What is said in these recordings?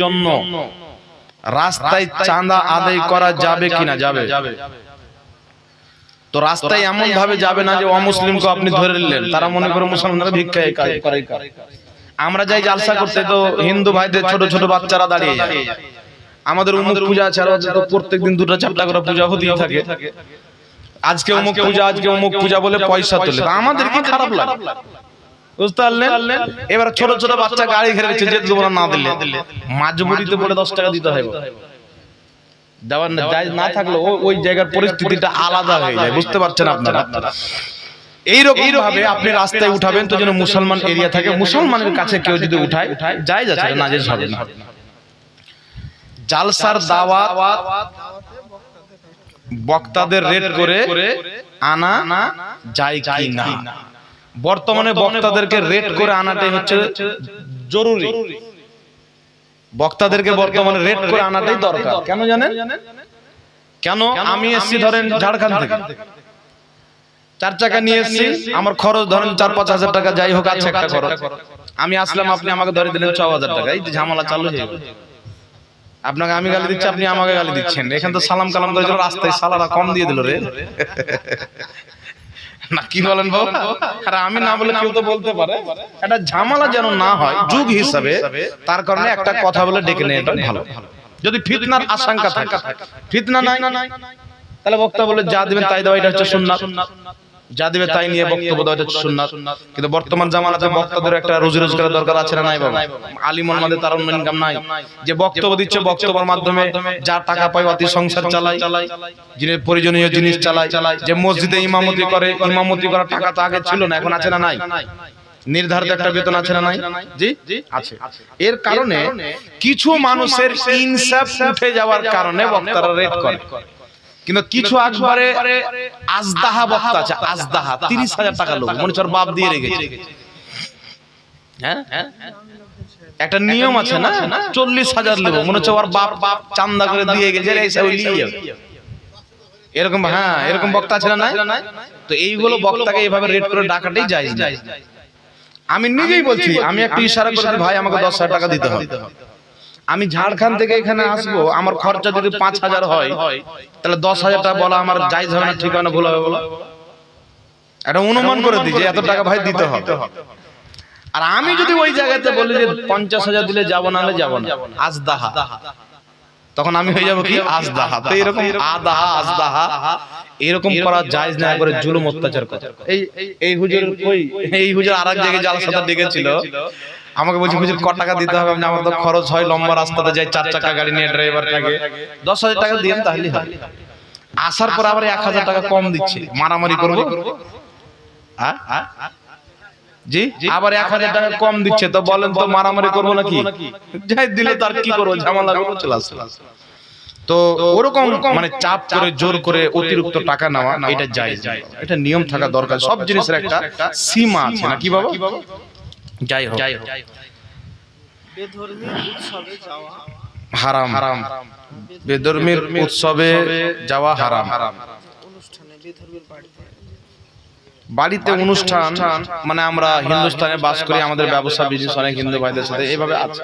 জন্য রাস্তায় চাঁদা আদায় করা যাবে কিনা? যাবে। তো রাস্তায় এমন ভাবে যাবে না যে অমুসলিমকে আপনি ধরে নিলেন। তারা মনে করে মুসলমানরা ভিক্ষা আমরা যাই জালসা করতে তো হিন্দু ভাইদের ছোট ছোট বাচ্চারা দাঁড়িয়ে যায়। আমাদের উমুক পূজা ছাড়া তো প্রত্যেকদিন দুটো চারটা করে পূজা হতেই থাকে। আজকে অমুক পূজা আজকে অমুক পূজা বলে পয়সা তোলে। আমাদের কি খারাপ লাগে? এবার ছোট ছোট বাচ্চা গাড়ি ঘিরে যেতে তোমরা না দিলে। মাঝবুড়িতে পড়ে দশ টাকা দিতে হবে। দেওয়ার না থাকলে ওই জায়গার পরিস্থিতিটা আলাদা হয়ে যায়, বুঝতে পারছেন আপনারা? জালসার বক্তাদের রেট করে আনা যায় কি না? বর্তমানে বক্তাদেরকে রেট করে আনাটাই হচ্ছে জরুরি। বক্তাদেরকে বর্তমানে রেট করে আনাটাই দরকার। কেন জানেন? কেন? আমি এসছি ধরেন ঝাড়খণ্ড থেকে। চার চাকা নিয়ে এসছি। আমার খরচ ধরেন চার পাঁচ হাজার টাকা যাই হোক আছে একটা খরচ। আমি আসলাম আপনি আমাকে ধরে দিলেন ছ হাজার টাকা। এই যে ঝামেলা চালু হয়ে গেল আপনাকে আমি গালি দিচ্ছি আপনি আমাকে গালি দিচ্ছেন। এখান তো সালাম কালাম করে রাস্তায় সালারা কম দিয়ে দিল রে। না কি বলেন বাবা আর আমি না বলে কেউ তো বলতে পারে। একটা ঝামেলা যেন না হয় যুগ হিসাবে তার কারণে একটা কথা বলে ডেকে নিয়ে এটা ভালো। যদি ফিতনার আশঙ্কা থাকে ফিতনা নাই। তাহলে বক্তা বলে যা দিবেন তাই দেওয়া এটা হচ্ছে সুন্নাত। যা দিবে তাই নিয়ে বক্তব্য দেওয়া হচ্ছে সুন্নাত। কিন্তু বর্তমান জামানাতে বক্তাদের একটা রুজি রোজগারের দরকার আছে না নাই বাবা। আলিম তার অন্য ইনকাম নাই। যে বক্তব্য দিচ্ছে বক্তব্যের মাধ্যমে যা টাকা পায় অতি সংসার চালায় যিনি প্রয়োজনীয় জিনিস চালায় যে মসজিদে ইমামতি করে ইমামতি করার টাকা তো আগে ছিল না এখন আছে না নাই। নির্ধারিত একটা বেতন আছে না নাই? জি? আছে। এর কারণে কিছু মানুষের ইনসাফ উঠে যাওয়ার কারণে বক্তারা রেট করে। কিন্তু কিছু একবারে আজদাহা বক্তা আছে আজদাহা তিরিশ হাজার টাকা লোক মনে হচ্ছে বাপ দিয়ে রেখেছে। হ্যাঁ? একটা নিয়ম আছে না? চল্লিশ হাজার লোক মনে হচ্ছে ওর বাপ বাপ চান্দা করে দিয়ে গেছে। এরকম হ্যাঁ এরকম বক্তা আছে না? তো এইগুলো বক্তাকে এইভাবে রেট করে ডাকাটাই যায় যায় আমি নিজেই বলছি আমি একটু ইশারা করে ভাই আমাকে দশ হাজার টাকা দিতে হবে। আমি ঝাড়খণ্ড থেকে এখানে আসব আমার খরচা যদি পাঁচ হাজার হয় তাহলে দশ হাজার টাকা বলা আমার জায়জ হবে না ঠিক হবে না ভুল হবে বলো। একটা অনুমান করে দিই যে এত টাকা ভাই দিতে হবে। আর আমি যদি ওই জায়গাতে বলি যে পঞ্চাশ হাজার দিলে যাব না হলে যাব না আজ দাহা তখন আমি হয়ে যাব কি? আজদাহা। তো এরকম আদাহা আজদাহা এরকম করা জায়েজ না করে জুলুম অত্যাচার করা। এই এই হুজুর কই এই হুজুর আরেক জায়গায় জালসাটা ডেকেছিল আমাকে বলছি হুজুর ক টাকা দিতে হবে? আমার তো খরচ হয় লম্বা রাস্তাতে যাই চার চাকা গাড়ি নিয়ে ড্রাইভার থাকে। দশ হাজার টাকা দিয়ে তাহলে হয়। আসার পর আবার এক হাজার টাকা কম দিচ্ছে। মারামারি করব? জি? আবার এক হাজার টাকা কম দিচ্ছে। তো বলেন তো মারামারি করব নাকি? যাই দিলে তার কি করব? ঝামেলা করব চলে তো ওরকম মানে চাপ করে জোর করে অতিরিক্ত টাকা নেওয়া এটা যায় এটা নিয়ম থাকা দরকার। সব জিনিসের একটা সীমা আছে না কি বাবা? যাই হোক। যাই হোক। বেধর্মী উৎসবে যাওয়া হারাম। হারাম। বেধর্মীর উৎসবে যাওয়া হারাম। অনুষ্ঠানে বাড়িতে। বাড়িতে অনুষ্ঠান মানে আমরা হিন্দুস্তানে বাস করি আমাদের ব্যবসা বিজনেস অনেক হিন্দু ভাইদের সাথে এইভাবে আছে।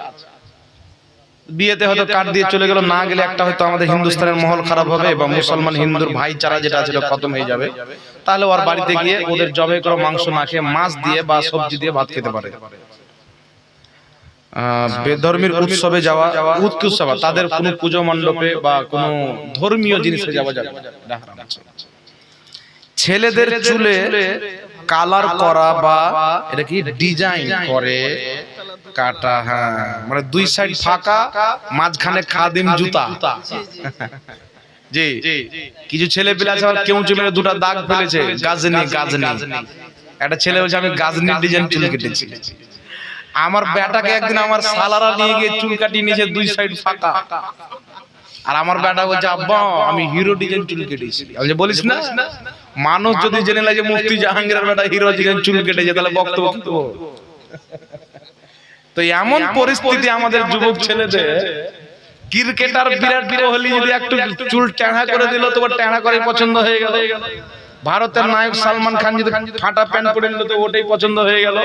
বিয়েতে হয়তো কাট দিয়ে চলে গেল না গেলে একটা হয়তো আমাদের হিন্দুস্তানের মহল খারাপ হবে বা মুসলমান হিন্দুর ভাইচারা যেটা আছে খতম হয়ে যাবে। তাহলে ওর বাড়িতে গিয়ে ওদের জবে করে মাংস না খেয়ে মাছ দিয়ে বা সবজি দিয়ে ভাত খেতে পারে। বেধর্মীর উৎসবে যাওয়া উৎসব তাদের কোনো পুজো মণ্ডপে বা কোনো ধর্মীয় জিনিসে যাওয়া যাবে। ছেলেদের চুলে কালার করা বা এটা কি ডিজাইন করে? কাটা হ্যাঁ। মানে দুই সাইড ফাঁকা মাঝখানে খাদিম জুতা। জি কিছু ছেলে পেলে আছে আবার কেউ চুলে দুটো দাগ ফেলেছে গাজনি গাজনি একটা ছেলে বলছে আমি গাজনির ডিজাইন চুল কেটেছি। আমার বেটাকে একদিন আমার সালারা নিয়ে গিয়ে চুল কাটিয়ে নিয়েছে দুই সাইড ফাঁকা। আর আমার বেটা বলছে আব্বা আমি হিরো ডিজাইন চুল কেটেছি। আমি যে বলিস না? মানুষ যদি জেনে লাগে মুফতি জাহাঙ্গীরের বেটা হিরো ডিজাইন চুল কেটে যায় তাহলে বক্তব্য বক্ত তো এমন পরিস্থিতি আমাদের যুবক ছেলেদের ক্রিকেটার বিরাট কোহলি যদি একটু চুল টেঁড়া করে দিল তোমার টেঁড়া করে পছন্দ হয়ে গেল। ভারতের নায়ক সালমান খান যদি ফাটা প্যান্ট পরে নিল তো ওটাই পছন্দ হয়ে গেল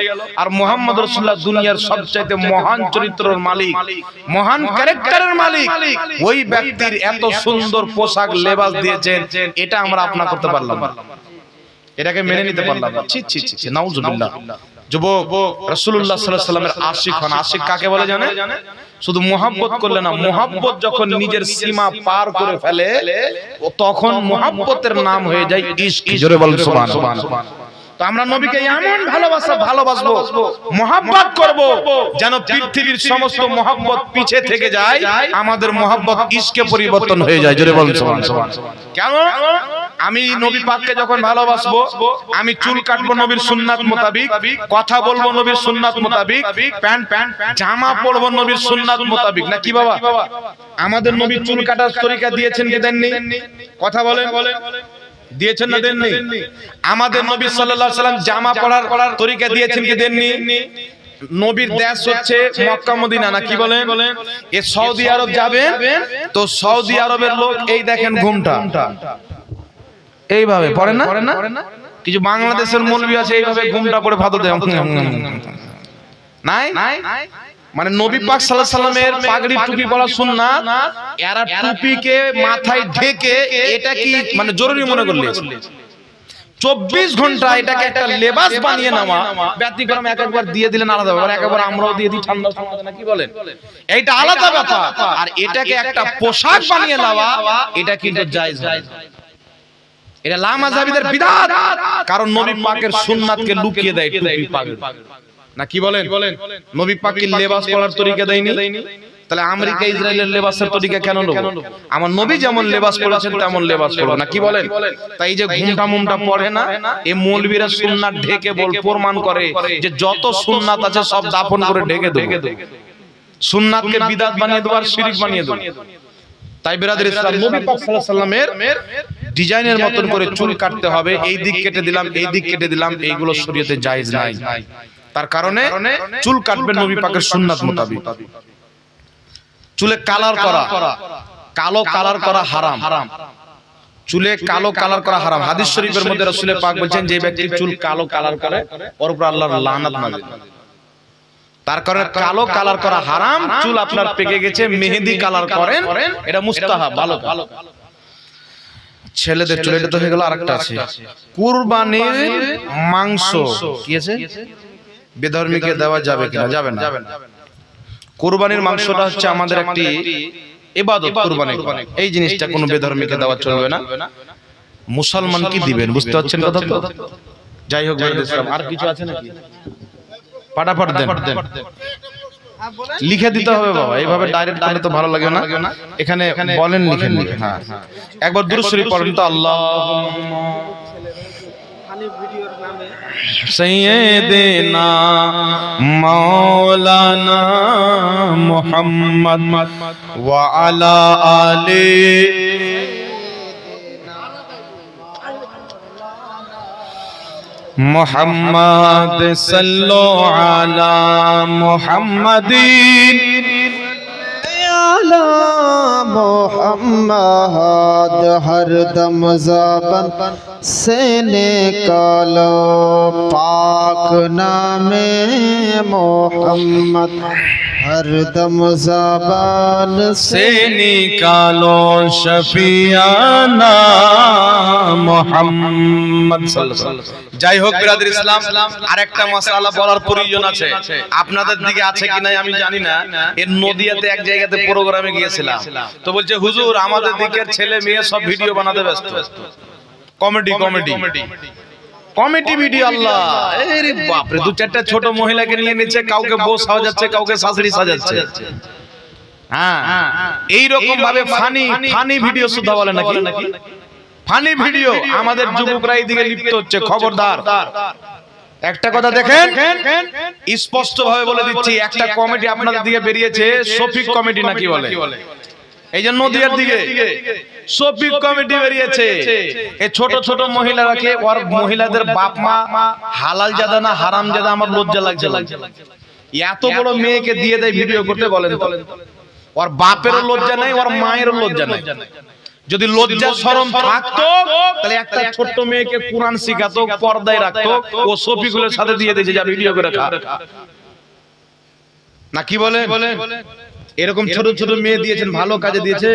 আর মোহাম্মদ রসুল্লাহ দুনিয়ার সবচাইতে মহান চরিত্রের মালিক মহান ক্যারেক্টারের মালিক ওই ব্যক্তির এত সুন্দর পোশাক লেবাস দিয়েছেন এটা আমরা আপনা করতে পারলাম এটাকে মেনে নিতে পারলাম না। ছি ছি ছি ছি নাউজুবিল্লাহ যুবক আলাইহি সাল্লামের আশিক হন। আশিক কাকে বলে জানে? শুধু মোহাব্বত করলে না মোহাব্বত যখন নিজের সীমা পার করে ফেলে তখন মোহাব্বতের নাম হয়ে যায় ইশক। জোরে বল সুবহানাল্লাহ। তো আমরা নবীকে এমন ভালোবাসা ভালোবাসবো মোহাব্বত করব যেন পৃথিবীর সমস্ত মোহাব্বত পিছে থেকে যায় আমাদের মোহাব্বত ইশকে পরিবর্তন হয়ে যায়। জোরে বলুন সুবহানাল্লাহ কেন আমি নবী পাককে যখন ভালোবাসবো, আমি চুল কাটবো নবীর সুন্নাত মোতাবিক, কথা বলব নবীর সুন্নাত মোতাবিক, প্যান্ট প্যান্ট, জামা পরবো নবীর সুন্নাত মোতাবিক। না কি বাবা? আমাদের নবী চুল কাটার তরিকা দিয়েছেন কি দেননি? কথা বলেন। দিয়েছেন না দেননি? আমাদের নবী সাল্লাল্লাহু আলাইহি সাল্লাম জামা পরার তরিকা দিয়েছেন কি দেননি? নবীর দেশ হচ্ছে মক্কা, মদিনা, না কি বলেন? এ সৌদি আরব যাবেন, তো সৌদি আরবের লোক, এই দেখেন ঘুমটা। এইভাবে পড়েন না? কিছু বাংলাদেশের মৌলবি আছে এইভাবে ঘুমটা করে ভাত দেয় নাই? মানে নবী পাক সাল্লাল্লাহু আলাইহি সাল্লামের পাগড়ি টুপি পরা সুন্নাত এরা টুপিকে মাথায় ঢেকে এটা কি মানে জরুরি মনে করলে? চব্বিশ ঘণ্টা এটাকে একটা লেবাস বানিয়ে নেওয়া ব্যতিক্রম এক একবার দিয়ে দিলেন আলাদা ব্যাপার একবার আমরাও দিয়ে দিই ঠান্ডা সময় না কি বলেন? এইটা আলাদা ব্যাপার। আর এটাকে একটা পোশাক বানিয়ে নেওয়া এটা কিন্তু জায়েজ হয় এটা লামাজাবিদের বিদাত। কারণ নবী পাকের সুন্নাতকে লুকিয়ে দেয় টুপি পাগড়ি না কি বলেন? নবী পাকের লেবাস পরার তরিকা দেয়নি? তাহলে আমেরিকা ইসরায়েলের লেবাসের তরিকা কেন নেব? আমার নবী যেমন লেবাস পরেছেন তেমন লেবাস পরবো। না কি বলেন? তাই যে ঘুমটা মুমটা পড়ে না এই মৌলবীরা সুন্নাত ঢেকে বল প্রমাণ করে যে যত সুন্নাত আছে সব দাফন করে ঢেকে দেবে। সুন্নাতকে বিদাত বানিয়ে দেবো আর শিরিক বানিয়ে দেবো। তাই বেরাদের ইসলাম নবী পাক সাল্লাল্লাহু আলাইহি সাল্লামের ডিজাইনের মতন করে চুল কাটতে হবে এই দিক কেটে দিলাম এই দিক কেটে দিলাম এইগুলো শরীয়তে জায়েজ নাই। তার কারণে চুল কাটবেন নবী পাকের সুন্নাত মোতাবিক। চুলে কালার করা কালো কালার করা হারাম। চুলে কালো কালার করা হারাম। হাদিস শরীফের মধ্যে রাসূলের পাক বলছেন যে ব্যক্তি চুল কালো কালার করে ওর উপর আল্লাহর লানাত নাযিল তার কারণে কালো কালার করা হারাম চুল আপনার পেকে গেছে মেহেদি কালার করেন এটা মুস্তাহাব ভালো ভালো ছেলেদের চুল এটা তো হয়ে গেল আরেকটা আছে। কুরবানির মাংস। কি আছে? বেধর্মীকে দেওয়া যাবে কিনা? যাবে না। কুরবানির মাংসটা হচ্ছে আমাদের একটি ইবাদত কুরবানি এই জিনিসটা কোনো বেধর্মীকে দেওয়া চলবে না। মুসলমান কি দিবেন? বুঝতে পারছেন কথা তো? যাই হোক আর কিছু আছে নাকি? পাটাপাট দেন। লিখে দিতে হবে বাবা এইভাবে ডাইরেক্ট করলে তো ভালো লাগে না এখানে বলেন লিখেন লিখে হ্যাঁ একবার দূর শরীফ পড়েন তো আল্লাহ খালি ভিডিওর নামে سيدنا مولانا محمد وعلى آله মোহাম্মদ সাল্লো আলা মোহাম্মদিন আলা محمد ہر دم زبان سے نکالو پاک نام محمد ہر دم زبان سے نکالو شفیانہ মোহাম্মদ যাই হোক, বিরাদের ইসলাম, আরেকটা মশালা বলার প্রয়োজন আছে। আপনাদের দিকে আছে কি নাই আমি জানি না। এর নদিয়াতে এক জায়গাতে প্রোগ্রামে গিয়েছিলাম। তো বলছে, হুজুর, আমাদের দিকের ছেলে মেয়ে সব ভিডিও বানাতে ব্যস্ত। Comedy comedy. Comedy video Allah এরে বাপরে দু চারটা ছোট মহিলাকে নিয়ে নিচ্ছে কাউকে বউ সাজাচ্ছে কাউকে শাশুড়ি সাজাচ্ছে। হ্যাঁ। এইরকম ভাবে ফানি ফানি ভিডিও সুদ্ধা বলে নাকি? ফানি ভিডিও আমাদের যুবকরা এইদিকে লিপ্ত হচ্ছে খবরদার। একটা কথা দেখেন স্পষ্ট ভাবে বলে দিচ্ছি একটা কমেডি আপনাদের দিকে বেরিয়েছে শফিক কমেডি নাকি বলে? এই যে নদিয়ার দিকে শফিক কমিটি বেরিয়েছে। এই ছোট ছোট মহিলারাকে ওর মহিলাদের বাপ মা হালাল জাদা না হারাম জাদা আমার লজ্জা লাগছে লাগছে এত বড় মেয়েকে দিয়ে দেয় ভিডিও করতে বলেন ওর বাপেরও লজ্জা নাই ওর মায়েরও লজ্জা নাই। যদি লজ্জা শরম থাকতো তাহলে একটা ছোট্ট মেয়েকে কোরআন শিখাতো পর্দায় রাখতো ও শফিকুলের সাথে দিয়ে দিয়েছে যা ভিডিও করে খা। না কি বলে বলে এরকম ছোট ছোট মেয়ে দিয়েছেন ভালো কাজে দিয়েছে?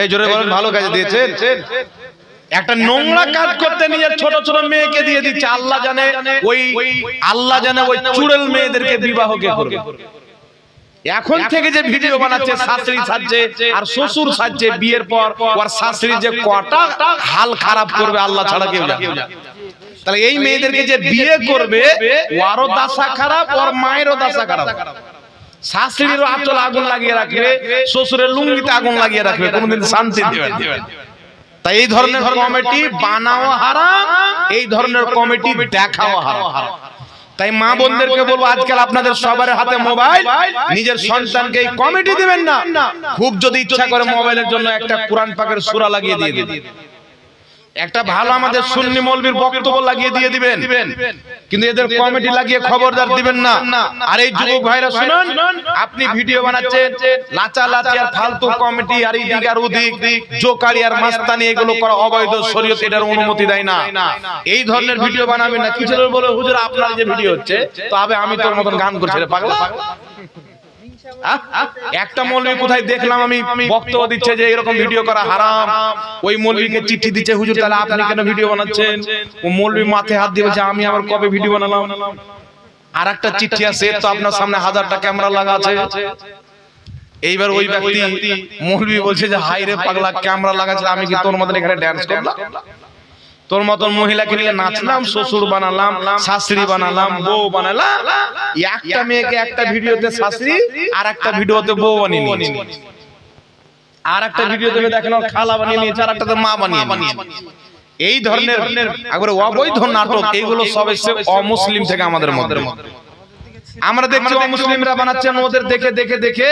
এই জোরে বলেন ভালো কাজে দিয়েছেন? একটা নোংরা কাজ করতে নিয়ে ছোট ছোট মেয়েকে দিয়ে দিচ্ছে আল্লাহ জানে ওই আল্লাহ জানে ওই চুড়েল মেয়েদেরকে বিবাহ কে করবে। এখন থেকে যে ভিডিও বানাচ্ছে শাশুড়ি সাজছে আর শ্বশুর সাজছে বিয়ের পর ওর শাশুড়ি যে কটা হাল খারাপ করবে আল্লাহ ছাড়া কেউ জানে না। তাহলে এই মেয়েদেরকে যে বিয়ে করবে ওরও দাসা খারাপ ওর মায়েরও দাসা খারাপ শাশুড়িরও আঁচল আগুন লাগিয়ে রাখবে শ্বশুরের লুঙ্গিতে আগুন লাগিয়ে রাখবে কোনোদিন শান্তি দেবে না। তাই এই ধরনের কমিটি বানাও হারাম এই ধরনের কমিটি দেখাও হারাম। তাই মা বোনদেরকে বলব আজকাল আপনাদের সবার হাতে মোবাইল নিজের সন্তানকে এই কমিটি দিবেন না। খুব যদি ইচ্ছা করে মোবাইলের জন্য একটা কোরআন পাকের সূরা লাগিয়ে দিয়ে দিবেন একটা ভালো আমাদের সুন্নি মৌলবীর বক্তব্য লাগিয়ে দিয়ে দিবেন। কিন্তু এদের কমিটি লাগিয়ে খবরদার দিবেন না। আর এই যুবক ভাইরা শুনুন। আপনি ভিডিও বানাচ্ছেন লাচা লাচি আর ফালতু কমিটি আর এই দিক আর ওদিক জোকারি আর মাস্তানি এগুলো করা অবৈধ শরীয়ত এটার অনুমতি দেয় না। এই ধরনের ভিডিও বানাবেন না কিছু বলে হুজুর আপনার যে ভিডিও হচ্ছে তবে আমি তোর মতন গান করছি রে পাগলা? একটা মৌলবী কোথায় দেখলাম আমি, বক্তব্য দিচ্ছে যে এরকম ভিডিও করা হারাম। ওই মৌলবীকে চিঠি দিচ্ছে, হুজুর, তাহলে আপনি কেন ভিডিও বানাচ্ছেন? ও মৌলবী মাথায় হাত দিয়ে বলছে, আমি আবার কবে ভিডিও বানালাম? আর একটা চিঠি আছে তো আপনার সামনে হাজারটা ক্যামেরা লাগা আছে। এইবার ওই ব্যক্তি মৌলবী বলছে যে হাই রে পাগলা, ক্যামেরা লাগাচ্ছে আমি কি তোর মতন এখানে ড্যান্স করলাম? তোর মতন মহিলাকে নিয়ে নাচলাম, শ্বশুর বানালাম, শাশুড়ি বানালাম, বউ বানালাম। একটা মেয়েকে একটা ভিডিওতে শাশুড়ি আর একটা ভিডিওতে বউ বানিয়ে আর একটা ভিডিও তুমি দেখেন খালা বানিয়ে নিয়েছে আর একটা মা বানিয়ে বানিয়ে এই ধরনের অবৈধ নাটক এইগুলো সব অমুসলিম থেকে আমাদের মধ্যে। আমরা দেখছি মুসলিমরা বানাচ্ছেন ওদের দেখে দেখে দেখে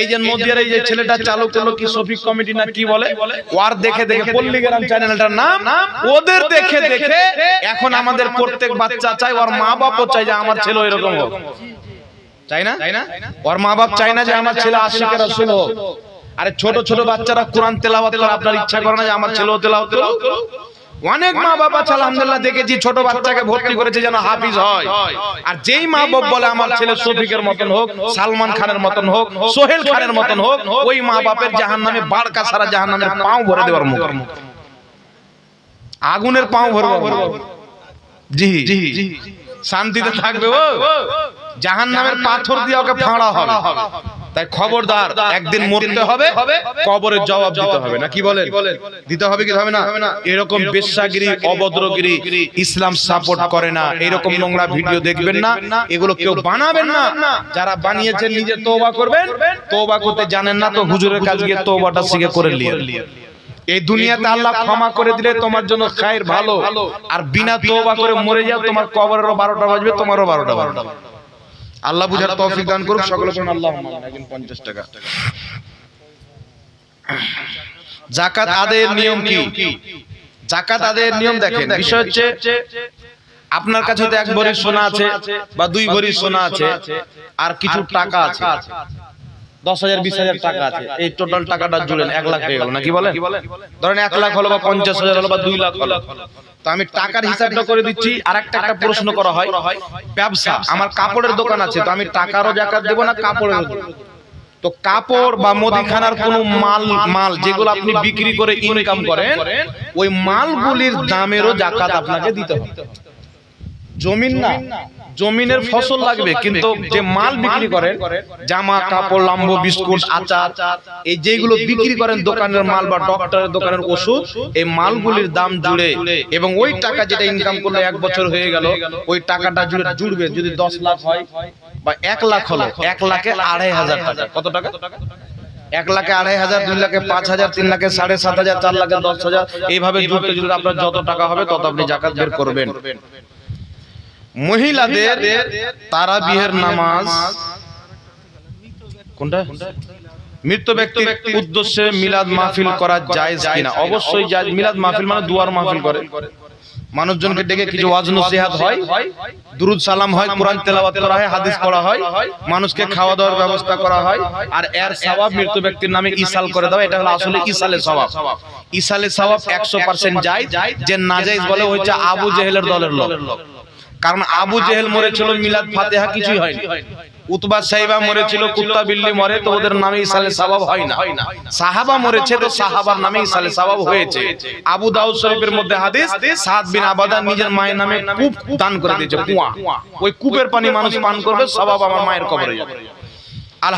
এই যে নদিয়ার এই যে ছেলেটা চালু করল কি শফিক কমিটি না কি বলে? ওয়ার দেখে দেখে পল্লীগ্রাম চ্যানেলটার নাম? ওদের দেখে দেখে এখন আমাদের প্রত্যেক বাচ্চা চাই ওর মা বাপও চাই যে আমার ছেলে এরকম হোক। চাই না? ওর মা বাপ চাই না যে আমার ছেলে আশিকের রাসূল হোক। আরে ছোট ছোট বাচ্চারা কোরআন তেলাওয়াত করে আপনার ইচ্ছা করে না যে আমার ছেলেও তেলাওয়াত করুক। অনেক মা বাবা আছে আলহামদুলিল্লাহ দেখেছি ছোট বাচ্চাকে ভর্তি করেছে যেন হাফিজ হয়। আর যেই মা বাপ বলে আমার ছেলে শফিকের মতন হোক সালমান খানের মতন হোক সোহেল খানের মতন হোক ওই মা বাপের জাহান নামে বাড়কা সারা জাহান নামের পাও ভরে দেওয়ার মুখ। আগুনের পাও ভরবো জি জি শান্তিতে থাকবে ও। জাহান নামের পাথর দিয়ে ওকে ফাঁড়া হবে। তাই খবরদার একদিন মরতে হবে কবরের জবাব দিতে হবে। না কি বলেন? দিতে হবে কি হবে না? এরকম বেশ্যাগিরি অভদ্রগিরি ইসলাম সাপোর্ট করে না। এরকম নোংরা ভিডিও দেখবেন না। এগুলো কেউ বানাবেন না। যারা বানিয়েছেন নিজে তওবা করবেন তওবা করতে জানেন না তো হুজুরের কাছে গিয়ে তওবাটা শিখে করে নিয়ে। এই দুনিয়াতে আল্লাহ ক্ষমা করে দিলে তোমার জন্য খায়ের ভালো। আর বিনা তওবা করে মরে যাও তোমার কবরেরও বারোটা বাজবে তোমারও বারোটা বারোটা আল্লাহ বুঝার তৌফিক দান করুক সকলে বলুন আল্লাহ একজন পঞ্চাশ টাকা। জাকাত আদের নিয়ম কি? জাকাত আদের নিয়ম দেখেন। বিষয় হচ্ছে আপনার কাছে তো এক ভরি সোনা আছে বা দুই ভরি সোনা আছে আর কিছু টাকা আছে। দশ হাজার বিশ হাজার টাকা আছে। এই টোটাল টাকাটা জুড়েন এক লাখ হয়ে গেল নাকি বলেন? ধরেন এক লাখ হলো বা পঞ্চাশ হাজার হলো বা দুই লাখ হলো। তো আমি টাকার হিসাবটা করে দিচ্ছি আর একটা একটা প্রশ্ন করা হয়। ব্যবসা আমার কাপড়ের দোকান আছে তো আমি টাকারও জাকাত দেবো না কাপড়ের তো কাপড় বা মুদিখানার কোনো মাল মাল যেগুলো আপনি বিক্রি করে ইনকাম করেন ওই মালগুলির দামেরও জাকাত আপনাকে দিতে হবে। জমিন না। জমিনের ফসল লাগবে কিন্তু যে মাল বিক্রি করেন জামা কাপড় লাম্ব বিস্কুট আচার এই যেগুলো বিক্রি করেন দোকানের মাল বা ডক্টরের দোকানের ওষুধ এই মালগুলির দাম জুড়ে এবং ওই টাকা যেটা ইনকাম করলে এক বছর হয়ে গেল ওই টাকাটা জুড়ে জুড়বে যদি দশ লাখ হয় বা এক লাখ হলো এক লাখে আড়াই হাজার টাকা কত টাকা এক লাখে আড়াই হাজার দুই লাখে পাঁচ হাজার তিন লাখে সাড়ে সাত হাজার চার লাখে দশ হাজার এইভাবে জুড়তে জুড়ে আপনার যত টাকা হবে তত আপনি জাকাত বের করবেন মহিলাদের তারা বিহের নামাজ। কোনটা? মৃত ব্যক্তির উদ্দেশ্যে মিলাদ মাহফিল করা জায়েজ কিনা? অবশ্যই জায়েজ। মিলাদ মাহফিল মানে দুয়ার মাহফিল করে। মানুষজনকে ডেকে কিছু ওয়াজ নসিহাত হয় দুরুদ সালাম হয় কোরআন তেলাওয়াত করা হয় হাদিস পড়া হয়। মানুষকে খাওয়া দাওয়ার ব্যবস্থা করা হয়। আর এর সওয়াব মৃত্যু ব্যক্তির নামে ইসাল করে দেওয়া এটা হলো আসলে ইসালে সওয়াব ইসালে সওয়াব 100% যায় যে নাজায়েজ বলে হচ্ছে আবু জেহেলের দলের লোক। কারণ আবু জেহেল মরেছিল মিলাদ ফাতেহা কিছুই হয়নি। উতবা সাইবা মরেছিল কুত্তা বিল্লি মরে তো ওদের নামে ইসালে সাবাব হয় না। সাহাবা মরেছে তো সাহাবার নামে ইসালে সাবাব হয়েছে। আবু দাউদ শরীফের মধ্যে হাদিস সাদ বিন আবাদা নিজের মায়ের নামে কূপ দান করে দিয়েছে কুয়া। ওই কূপের পানি মানুষ পান করবে সবাব আমার মায়ের কবরে যাবে। ইমাম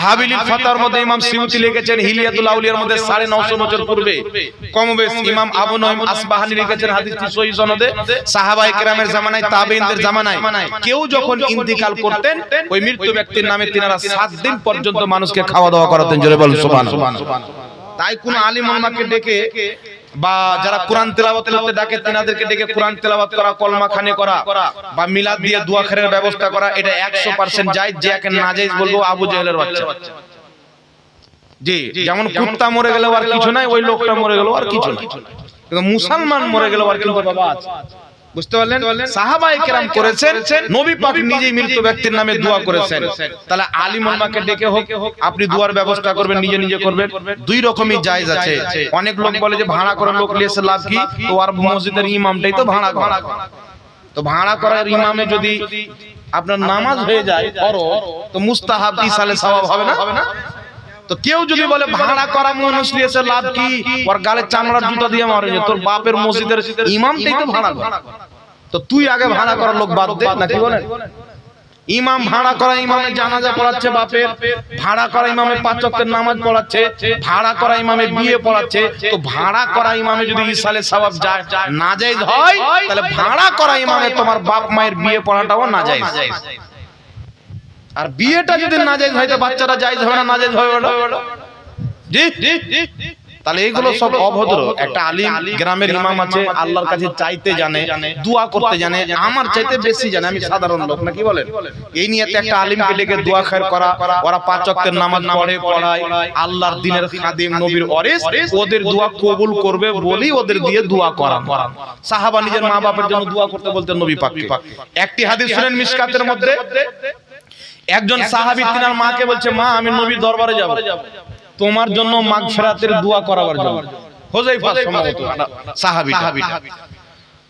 মধ্যে 950 বছর পূর্বে। কমবেশ ইমাম আবু লিখেছেন কেউ যখন করতেন, ওই মৃত্যু ব্যক্তির নামে তিনারা 7 দিন পর্যন্ত মানুষকে খাওয়া দাওয়া করাতেন তাই কোন আলিম ওলামাকে ডেকে বা যারা কোরআন তেলাওয়াত ডাকে, তেনাদেরকে ডেকে কোরআন তেলাওয়াত করা কলমা খানে করা বা মিলাদ দিয়ে দোয়া খানের ব্যবস্থা করা, এটা একশো পার্সেন্ট যাই যে একে নাজায়েজ বলব আবু জাহেলের বাচ্চা। জি, যেমন কুত্তা মরে গেল আর কিছু নাই, ওই লোকটা মরে গেল আর কিছু নাই। মুসলমান মরে গেল আর কিন্তু বাবা আছে। বুঝতে পারলেন? সাহাবায়ে কেরাম করেছেন নবী পাক নিজেই মৃত্যু ব্যক্তির নামে দোয়া করেছেন। তাহলে আলিম ওলামাকে ডেকে হোক আপনি দোয়ার ব্যবস্থা করবেন নিজে নিজে করবেন। দুই রকমই জায়েজ আছে। অনেক লোক বলে যে ভাড়া করে লোক লাভ কি? তো আর মসজিদের ইমামটাই তো ভাড়া করা। তো ভাড়া করার ইমামে যদি আপনার নামাজ হয়ে যায় ফরজ তো মুস্তাহাব ইসালে সওয়াব হবে না? তো কেউ যদি বলে ভাড়া করা মানুষ নিয়েছে লাভ কি? ওর গালে চামড়ার জুতা দিয়ে মারে তোর বাপের মসজিদের ইমামটাই তো ভাড়া কর তো তুই আগে ভাড়া করার লোক বাদ দে নাকি বলেন? ইমাম ভাড়া করা ইমামে জানাজা পড়াচ্ছে বাপের ভাড়া করা ইমামে পাঁচ ওয়াক্তের নামাজ পড়াচ্ছে ভাড়া করা ইমামে বিয়ে পড়াচ্ছে তো ভাড়া করা ইমামে যদি ইসালে সওয়াব যায় নাজায়েজ হয় তাহলে ভাড়া করা ইমামে তোমার বাপ মায়ের বিয়ে পড়াটাও নাজায়েজ আর বিয়েটা যদি নাজায়েজ হয় তো বাচ্চারা জায়েজ হবে না নাজায়েজ হবে ওটা জি। তাহলে এগুলো সব অভদ্র। একটা আলিম গ্রামের ইমাম আছে আল্লাহর কাছে চাইতে জানে দোয়া করতে জানে আমার চাইতে বেশি জানে আমি সাধারণ লোক নাকি বলেন? এই নিয়ে একটা আলিমকে ডেকে দোয়া খায়ের করা ওরা পাঁচ ওয়াক্তের নামাজ পড়ে পড়ায় আল্লাহর দিনের খাদিম নবীর ওয়ারিস ওদের দোয়া কবুল করবে বলেই ওদের দিয়ে দোয়া করা সাহাবা নিজের মা বাপের জন্য দোয়া করতে বলতেন নবী পাক একটি হাদিস শুনেন মিশকাতের মধ্যে একজন সাহাবী তিনার মাকে বলছে মা আমি নবীর দরবারে যাব তোমার জন্য মাগফিরাতের দোয়া করাবার জন্য। হোজাইফা সম্ভবত। সাহাবী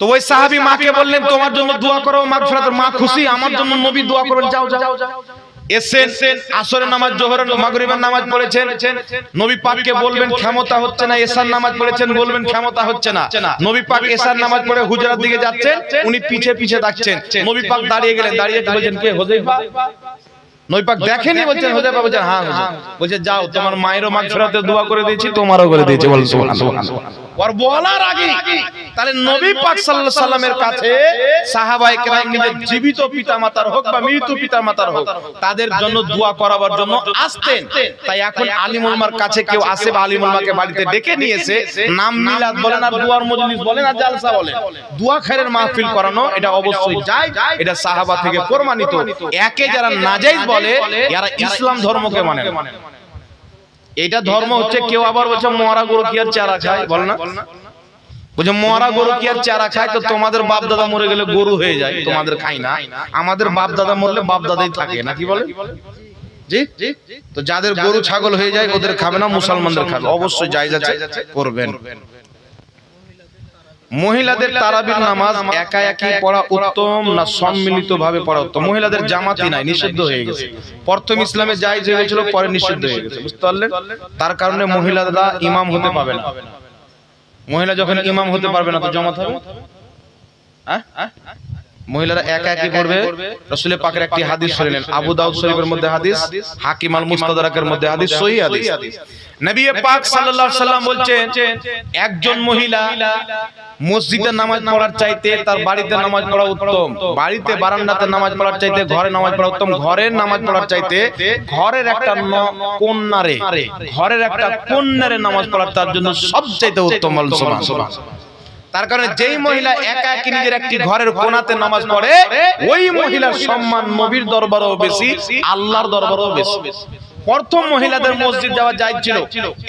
তো ওই সাহাবী মাকে বললেন তোমার জন্য দোয়া করো মাগফিরাতের মা খুশি আমার জন্য নবী দোয়া করবেন যাও যাও। এসেন আসরের নামাজ জোহরের মাগরিবের নামাজ পড়েছেন। নবী পাককে বলবেন ক্ষমতা হচ্ছে না এসার নামাজ পড়েছেন বলবেন ক্ষমতা হচ্ছে না। নবী পাক এসার নামাজ পড়ে হুজরার দিকে যাচ্ছেন উনি পিছে পিছে ডাকছেন। নবী পাক দাঁড়িয়ে গেলেন দাঁড়িয়ে বলছেন কে হোজাইফা। নবী পাক দেখেনি বলছেন হোজাইফা বলছেন হ্যাঁ বলছে যাও তোমার মায়েরও দোয়া করে দিয়েছি তোমারও করে দিয়েছি বল সুবহানাল্লাহ। ওর বলার আগে তাহলে নবী পাক সাল্লাল্লাহু আলাইহি সাল্লামের কাছে সাহাবায়ে কেরাম নিজের জীবিত পিতামাতার হোক বা মৃত পিতামাতার হোক তাদের জন্য দোয়া করাবার জন্য আসতেন। তাই এখন আলিম উলমার কাছে কেউ আসে বা আলিম উলমাকে বাড়িতে ডেকে নিয়েছে নাম মিলাদ বলেন আর দুয়ার মজলিস বলেন আর জালসা বলেন দোয়া খায়রের মাহফিল করানো এটা অবশ্যই যায় এটা সাহাবা থেকে প্রমাণিত একে যারা নাজায়েজ বলে এরা ইসলাম ধর্মকে মানে না। এটা ধর্ম হচ্ছে কেউ আবার বলছে মরা গরু কি আর চারা খায়? বল না। বলছে মরা গরু কি আর চারা খায়? তো তোমাদের বাপ দাদা মরে গেলে গরু হয়ে যায় তোমাদের খাই না। আমাদের বাপ দাদা মরলে বাপ দাদাই থাকে নাকি বলে? জি? তো যাদের গরু ছাগল হয়ে যায় ওদের খাবে না মুসলমানদের খাবে। অবশ্যই জায়েজ আছে করবেন। মহিলাদের তারাবির নামাজ একা একাই পড়া উত্তম না সম্মিলিত ভাবে পড়া উত্তম? মহিলাদের জামাতি নাই নিষিদ্ধ হয়ে গেছে। প্রথম ইসলামে যাই যে হয়েছিল পরে নিষিদ্ধ হয়ে গেছে। বুঝতে পারলেন? তার কারণে মহিলারা ইমাম হতে পারবে না। মহিলা যখন ইমাম হতে পারবে না তো জামাত হবে? হ্যাঁ? মহিলারা একা একই পড়বে রসুল পাকের একটি হাদিস শুনলেন আবু দাউদ শরীফের মধ্যে হাদিস হাকিম আল মুস্তাদরাকের মধ্যে হাদিস সহি হাদিস। নবী পাক সাল্লাল্লাহু সাল্লাম বলছেন একজন মহিলা মসজিদে নামাজ পড়ার চাইতে তার বাড়িতে নামাজ পড়া উত্তম। বাড়িতে বারান্দাতে নামাজ পড়ার চাইতে ঘরে নামাজ পড়া উত্তম। ঘরের নামাজ পড়ার চাইতে ঘরের একটা কন্যারে। ঘরের একটা কন্যারে নামাজ পড়ার তার জন্য সবচাইতে উত্তম বল সুবহান তার কারণে যেই মহিলা একা একই নিজের একটি ঘরের কোনাতে নামাজ পড়ে ওই মহিলার সম্মান নবীর দরবারও বেশি আল্লাহর দরবারেও বেশি। প্রথম মহিলাদের মসজিদ যাওয়া যাইছিল।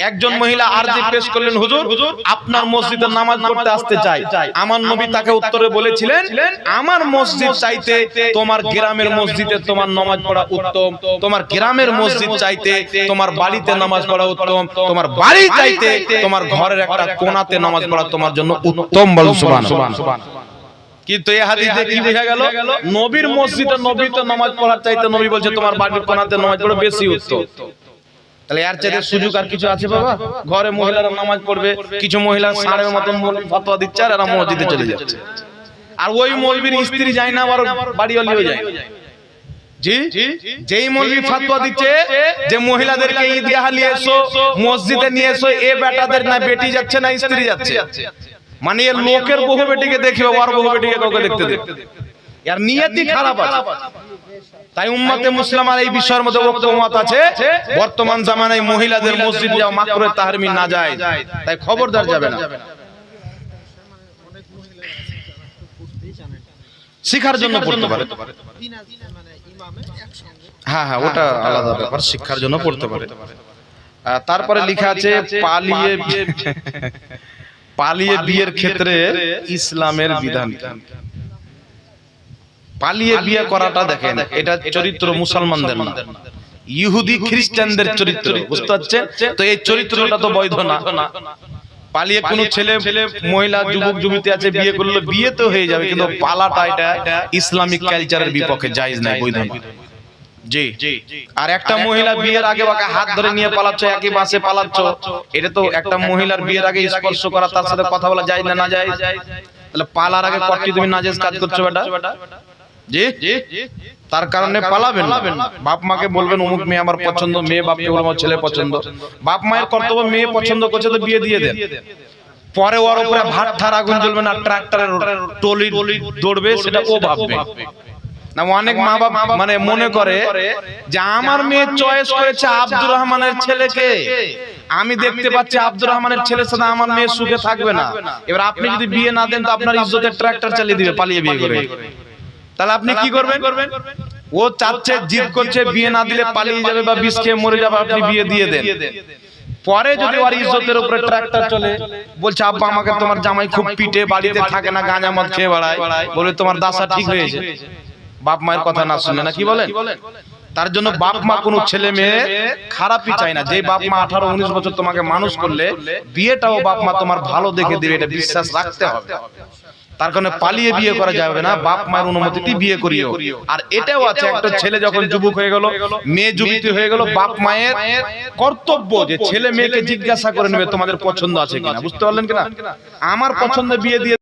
একজন মহিলা আরজি পেশ করলেন হুজুর আপনার মসজিদে নামাজ পড়তে আসতে চাই। আমার নবী তাকে উত্তরে বলেছিলেন আমার মসজিদ চাইতে তোমার গ্রামের মসজিদে তোমার নামাজ পড়া উত্তম। তোমার গ্রামের মসজিদ চাইতে তোমার বাড়িতে নামাজ পড়া উত্তম। তোমার বাড়ি চাইতে তোমার ঘরের একটা কোণাতে নামাজ পড়া তোমার জন্য উত্তম বল সুবহান কিন্তু এই হাদিসে কি বোঝা গেল? নবীর মসজিদে নবী তো নামাজ পড়ার চাইতে নবী বলছে তোমার বাড়ির কোণাতে নামাজ পড়া বেশি উত্তম তাহলে এর চাইতে সুযোগ আর কিছু আছে বাবা? ঘরে মহিলারা নামাজ পড়বে কিছু মহিলা সাড়ের মতন ফতোয়া দিচ্ছে আর এরা মসজিদে চলে যাচ্ছে। আর ওই মৌলবীর স্ত্রী যায় না আবার বাড়িওয়ালিও যায়। জি? যেই মৌলবী ফাতোয়া দিচ্ছে যে মহিলাদেরকে ঈদগাহ নিয়ে এসো মসজিদে নিয়ে এসো এ বেটাদের না বেটি যাচ্ছে না স্ত্রী যাচ্ছে। মানে এর লোকের বহু বেটিকে দেখবে ওর বহু বেটিকে কাউকে দেখতে দেখতে এর নিয়তি খারাপ আছে। তাই উম্মতে মুসলিমার এই বিষয়ের মধ্যে ঐক্যমত আছে। বর্তমান জামানায় মহিলাদের মসজিদ যাওয়া মাকরুহ তাহরিমি না যায় তাই খবরদার যাবে না। শিখার জন্য পড়তে পারে। হ্যাঁ হ্যাঁ ওটা আলাদা ব্যাপার শিক্ষার জন্য পড়তে পারে। তারপরে লেখা আছে পালিয়ে পালিয়ে বিয়ের ক্ষেত্রে ইসলামের বিধান পালিয়ে বিয়ে করাটা দেখেন এটা চরিত্র মুসলমানদের না। ইহুদি খ্রিস্টানদের চরিত্র বুঝতে পারছেন? তো এই চরিত্রটা তো বৈধ না। পালিয়ে কোনো ছেলে মহিলা যুবক যুবতী আছে বিয়ে করলে বিয়ে তো হয়ে যাবে কিন্তু পালাটা এটা ইসলামিক কালচারের বিপক্ষে জায়েজ নাই বৈধ না। জি। আর একটা মহিলা বিয়ের আগে ওকে হাত ধরে নিয়ে পালাচ্ছ একই বাসে পালাচ্ছ। এটা তো একটা মহিলার বিয়ের আগে স্পর্শ করা তার সাথে কথা বলা যায় না না যায়। তাহলে পালার আগে কটি তুমি নাজেজ কাজ করছ বেটা। জি? তার কারণে পালাবেন বাপ মাকে বলবেন অমুক মেয়ে আমার পছন্দ মেয়ে বাপকে বলব ছেলে পছন্দ। বাপ মায়ের কর্তব্য মেয়ে পছন্দ করছে তো বিয়ে দিয়ে দেন। পরে ওর উপরে ভাট্টার আগুন জ্বলবে না ট্রাক্টরের টলি দৌড়বে সেটা ও ভাববে। না অনেক মা বাপ মানে মনে করে যে আমার মেয়ে চয়েস করেছে আব্দুর রহমানের ছেলেকে। আমি দেখতে পাচ্ছি আব্দুর রহমানের ছেলের সাথে আমার মেয়ে সুখে থাকবে না। এবার আপনি যদি বিয়ে না দেন তো আপনার ইজ্জতের ট্রাক্টর চালিয়ে দিবে পালিয়ে বিয়ে করে। তাহলে আপনি কি করবেন? ও চাচ্ছে জিদ করছে বিয়ে না দিলে পালিয়ে যাবে বা বিষ খেয়ে মরে যাবে আপনি বিয়ে দিয়ে দেন। পরে যদি ওর ইজ্জতের উপরে ট্রাক্টর চলে বলছে আব্বা আমাকে তোমার জামাই খুব পিটে বাড়িতে থাকে না গাঁজা মদ খেয়ে বেড়ায়। বলে তোমার দাসা ঠিক হয়েছে বাপ মায়ের কথা না শুনে না কি বলেন? তার জন্য বাপ মা কোনো ছেলে মেয়ে খারাপই চায় না। যে বাপ মা আঠারো উনিশ বছর তোমাকে মানুষ করলে বিয়েটাও বাপ মা তোমার ভালো দেখে দিবে। এটা বিশ্বাস রাখতে হবে। তার কারণে পালিয়ে বিয়ে করা যাবে না। বাপ মায়ের অনুমতিতে বিয়ে করিও। আর এটাও আছে একটা ছেলে যখন যুবক হয়ে গেল মেয়ে যুবতী হয়ে গেল বাপ মায়ের কর্তব্য যে ছেলে মেয়েকে জিজ্ঞাসা করে নেবে তোমাদের পছন্দ আছে কিনা। বুঝতে পারলেন কিনা? আমার পছন্দ বিয়ে দিয়ে